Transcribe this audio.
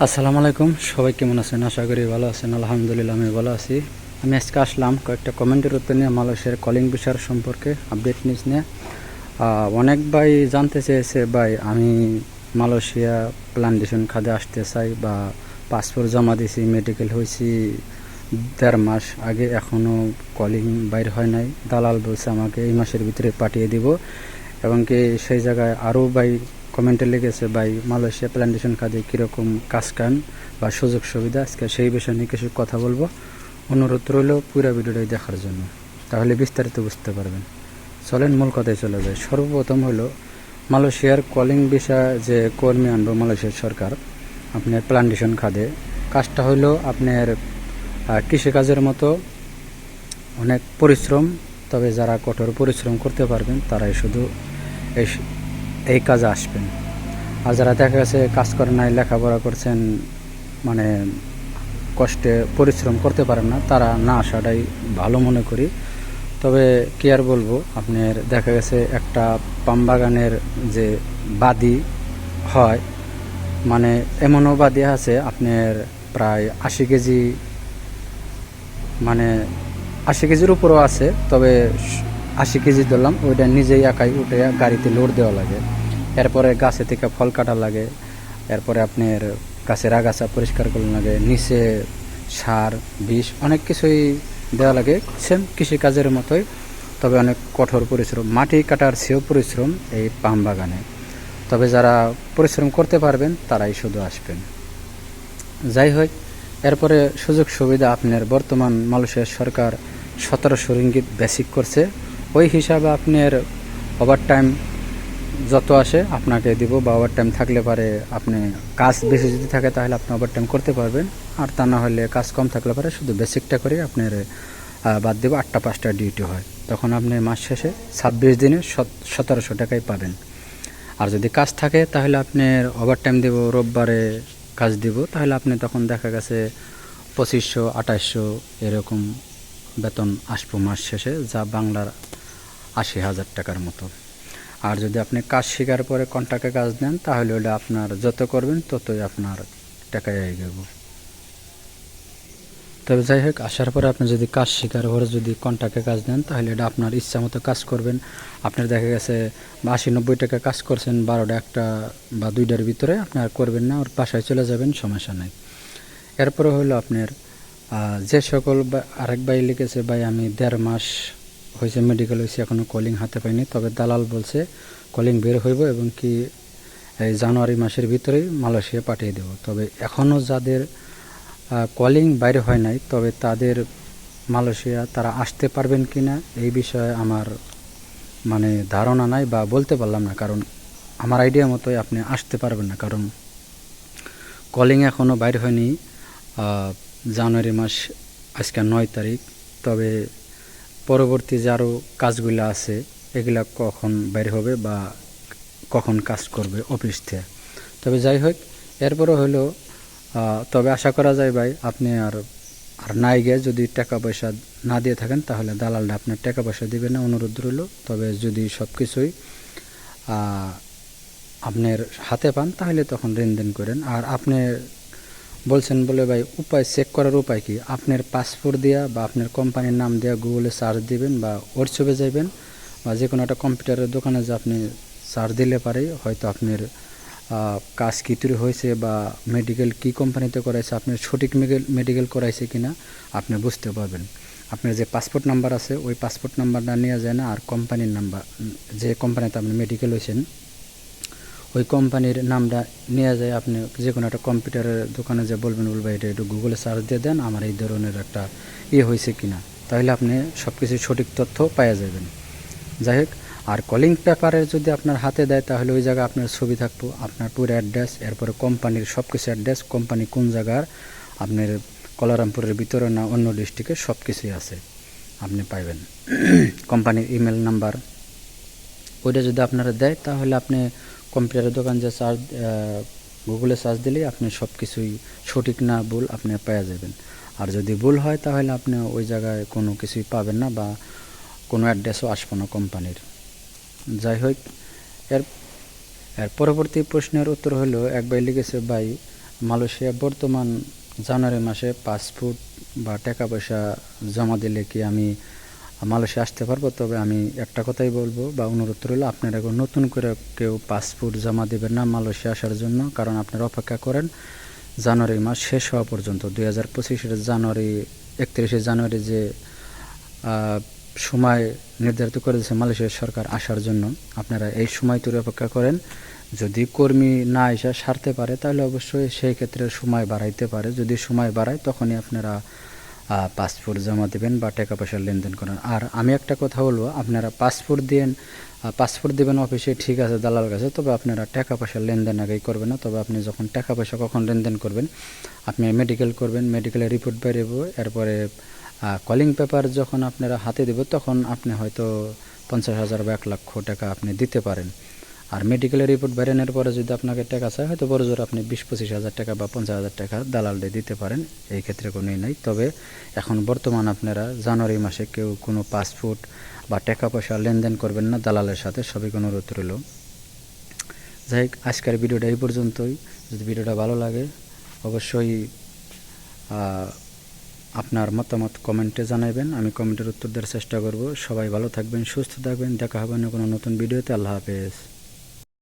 আসসালামু আলাইকুম, সবাই কেমন আছেন? আশা করি ভালো আছেন, আলহামদুলিল্লাহ আমি ভালো আছি। আমি আজকে আসলাম কয়েকটা কমেন্টের উত্তর নিয়ে মালয়েশিয়ার কলিং বিষয়ের সম্পর্কে আপডেট নিউজ নিয়ে। অনেক ভাই জানতে চেয়েছে, ভাই, আমি মালয়েশিয়া প্লান্টেশন খাদে আসতে চাই বা পাসপোর্ট জমা দিয়েছি মেডিকেল হয়েছি দেড় মাস আগে এখনও কলিং বাইর হয় নাই। দালাল বলছে আমাকে এই মাসের ভিতরে পাঠিয়ে দিব। এবং কি সেই জায়গায় আরও ভাই কমেন্টে লিখেছে, ভাই, মালয়েশিয়া প্ল্যান্টেশন কাজে কীরকম কাজ কান বা সুযোগ সুবিধা? আজকে সেই বিষয় নিয়ে কিছু কথা বলব। অনুরোধ রইল পুরো ভিডিওটাই দেখার জন্য। তাহলে বিস্তারিত বুঝতে পারবেন। চলেন মূল কথায় চলে যায় সর্বপ্রথম হলো, মালয়েশিয়ার কলিং বিষয় যে কর্মী আনব মালয়েশিয়ার সরকার, আপনার প্ল্যান্টেশন খাদে, কাজটা হলো আপনার কৃষিকাজের মতো অনেক পরিশ্রম, তবে যারা কঠোর পরিশ্রম করতে পারবেন, তারাই শুধু এই এই কাজে আসবেন। আর যারা দেখা গেছে কাজ করেন নাই, লেখাপড়া করছেন মানে কষ্টে পরিশ্রম করতে পারেন না, তারা না আসাটাই ভালো মনে করি। তবে কি আর বলব, আপনার দেখা গেছে একটা পাম বাগানের যে বাদি হয় মানে এমনও বাদি আছে, আপনার প্রায় আশি কেজি মানে আশি কেজির উপরও আছে, তবে আশি কেজি ধরলাম, ওইটা নিজেই একাই উঠে গাড়িতে লোড দেওয়া লাগে। এরপরে গাছে থেকে ফল কাটা লাগে। এরপরে আপনার গাছের আগাছা পরিষ্কার করা লাগে, নিচে সার, বিষ, অনেক কিছুই দেওয়া লাগে। সেম কৃষিকাজের মতোই, তবে অনেক কঠোর পরিশ্রম। মাটি কাটার চেয়েও পরিশ্রম এই পাম বাগানে। তবে যারা পরিশ্রম করতে পারবেন, তারাই শুধু আসবেন। যাই হোক, এরপরে সুযোগ সুবিধা আপনার বর্তমান মালয়েশিয়ার সরকার সতেরোশো রিঙ্গিত বেসিক করছে। ওই হিসাবে আপনার ওভার টাইম যত আসে আপনাকে দিব বা ওভার টাইম থাকলে পারে আপনি কাজ বেশি যদি থাকে তাহলে আপনি ওভার টাইম করতে পারবেন। আর তা না হলে কাজ কম থাকলে পারে শুধু বেসিকটা করে আপনার বাদ দেবো আটটা, পাঁচটা ডিউটি হয়। তখন আপনি মাস শেষে ছাব্বিশ দিনে সতেরোশো টাকাই পাবেন। আর যদি কাজ থাকে তাহলে আপনার ওভার টাইম দেবো, রোববারে কাজ দিব। তাহলে আপনি তখন দেখা গেছে পঁচিশশো, আঠাশশো এরকম বেতন আসব মাস শেষে, যা বাংলার আশি হাজার টাকার মতো। আর যদি আপনি কাজ শেখার পরে কন্ট্রাক্টে কাজ নেন তাহলে ওটা আপনার যত করবেন ততই আপনার টাকায় যাব। তবে যাই হোক, আসার পরে আপনি যদি কাজ শেখার পরে যদি কন্ট্রাক্টে কাজ নেন তাহলে এটা আপনার ইচ্ছা মতো কাজ করবেন। আপনার দেখা গেছে আশি নব্বই টাকা কাজ করছেন, বারোটা একটা বা দুইটার ভিতরে, আপনি আর করবেন না, ওর বাসায় চলে যাবেন, সমস্যা নাই। এরপরে হলো আপনার যে সকল আরেক ভাই লিখেছে, ভাই, আমি দেড় মাস হয়েছে মেডিকেল হয়েছে এখনও কলিং হাতে পাইনি তবে দালাল বলছে কলিং বের হইব এবং কি, এই জানুয়ারি মাসের ভিতরেই মালয়েশিয়া পাঠিয়ে দেব। তবে এখনও যাদের কলিং বাইরে হয় নাই, তবে তাদের মালয়েশিয়া তারা আসতে পারবেন কি না এই বিষয়ে আমার মানে ধারণা নাই বা বলতে পারলাম না। কারণ আমার আইডিয়া মতোই আপনি আসতে পারবেন না। কারণ কলিং এখনও বাইরে হয়নি জানুয়ারি মাস আজকে নয় তারিখ। তবে পরবর্তী যে আরও কাজগুলো আছে, এগুলা কখন বের হবে বা কখন কাজ করবে অফিস থেকে। তবে যাই হোক, এরপরও হলো তবে আশা করা যায় ভাই, আপনি আর আর নাই গিয়ে যদি টাকা পয়সা না দিয়ে থাকেন, তাহলে দালালটা আপনার টাকা পয়সা দিবে না, অনুরোধ রইল। তবে যদি সব কিছুই আপনার হাতে পান, তাহলে তখন লেনদেন করেন। আর আপনি বলছেন বলে, ভাই, উপায় চেক করার উপায় কি? আপনার পাসপোর্ট দেওয়া বা আপনার কোম্পানির নাম দেওয়া গুগলে সার্চ দিবেন বা হোয়াটসঅ্যাপে যাবেন বা যে কোনো একটা কম্পিউটারের দোকানে যে আপনি সার্চ দিলে পারে, হয়তো আপনার কাজ কি তৈরি হয়েছে বা মেডিকেল কি কোম্পানিতে করাইছে, আপনার সঠিক মেডিকেল করাইছে কি না আপনি বুঝতে পারবেন। আপনার যে পাসপোর্ট নাম্বার আছে, ওই পাসপোর্ট নাম্বারটা নেওয়া যায় না আর কোম্পানির নাম্বার যে কোম্পানিতে আপনি মেডিকেল হয়েছেন ওই কোম্পানির নামটা নেওয়া যায় আপনি যে কোনো একটা কম্পিউটারের দোকানে যে বলবেন বলবে এটা একটু গুগলে সার্চ দিয়ে দেন, আমার এই ধরনের একটা ইয়ে হয়েছে কিনা? তাহলে আপনি সব কিছু সঠিক তথ্য পাওয়া যাবেন যাই হোক, আর কলিং পেপারের যদি আপনার হাতে দেয়, তাহলে ওই জায়গায় আপনার ছবি থাকব, আপনার পুরো অ্যাড্রেস এরপরে কোম্পানির সব কিছু অ্যাড্রেস কোম্পানি কোন জায়গার, আপনার কলারামপুরের ভিতরে না অন্য ডিস্ট্রিক্টে সব কিছুই আছে, আপনি পাইবেন। কোম্পানির ইমেল নাম্বার ওইটা যদি আপনারা দেয়, তাহলে আপনি কম্পিউটারের দোকান যে সার্চ গুগলে সার্চ দিলেই আপনি সব কিছুই সঠিক না, ভুল আপনি পেয়ে যাবেন। আর যদি ভুল হয়, তাহলে আপনি ওই জায়গায় কোনো কিছুই পাবেন না বা কোনো অ্যাড্রেসও আসব না কোম্পানির যাই হোক, এর এর পরবর্তী প্রশ্নের উত্তর হলো, এক ভাই লিখেছে, ভাই, মালয়েশিয়া বর্তমান জানুয়ারি মাসে পাসপোর্ট বা টাকা পয়সা জমা দিলে কি আমি মালয়েশিয়া আসতে পারব, তবে আমি একটা কথাই বলব বা অনুরোধ রইল, আপনারা এখন নতুন করে কেউ পাসপোর্ট জমা দেবেন না মালয়েশিয়া আসার জন্য, কারণ আপনারা অপেক্ষা করেন জানুয়ারি মাস শেষ হওয়া পর্যন্ত, দুই হাজার পঁচিশের জানুয়ারি, একত্রিশে জানুয়ারি যে সময় নির্ধারিত করে দিয়েছে মালয়েশিয়ার সরকার আসার জন্য, আপনারা এই সময় তৈরি অপেক্ষা করেন। যদি কর্মী না এসে সারতে পারে, তাহলে অবশ্যই সেই ক্ষেত্রে সময় বাড়াইতে পারে। যদি সময় বাড়ায়, তখনই আপনারা পাসপোর্ট জমা দেবেন বা টাকা পয়সার লেনদেন করেন। আর আমি একটা কথা বলব, আপনারা পাসপোর্ট দিয়েন পাসপোর্ট দেবেন অফিসে ঠিক আছে দালাল কাছে, তবে আপনারা টাকা পয়সার লেনদেন আগেই করবেন না, তবে আপনি যখন টাকা পয়সা কখন লেনদেন করবেন, আপনি মেডিকেল করবেন মেডিকেলের রিপোর্ট বেরোবো এরপরে কলিং পেপার যখন আপনারা হাতে দেব তখন আপনি হয়তো পঞ্চাশ হাজার বা এক লক্ষ টাকা আপনি দিতে পারেন। আর মেডিকেলের রিপোর্ট বেরানোর পরে যদি আপনাকে টাকা চায়, হয়তো বড় জোর আপনি বিশ পঁচিশ হাজার টাকা বা পঞ্চাশ হাজার টাকা দালালে দিতে পারেন। এই ক্ষেত্রে কোনোই নাই। তবে এখন বর্তমান আপনারা জানুয়ারি মাসে কেউ কোনো পাসপোর্ট বা টাকা পয়সা লেনদেন করবেন না, দালালের সাথে। সবই কোনো অনুরোধ রইল। যাই হোক, আজকের ভিডিওটা এই পর্যন্তই। যদি ভিডিওটা ভালো লাগে, অবশ্যই আপনার মতামত কমেন্টে জানাবেন আমি কমেন্টের উত্তর দেওয়ার চেষ্টা করব। সবাই ভালো থাকবেন, সুস্থ থাকবেন। দেখা হবে না কোনো নতুন ভিডিওতে। আল্লাহ হাফেজ।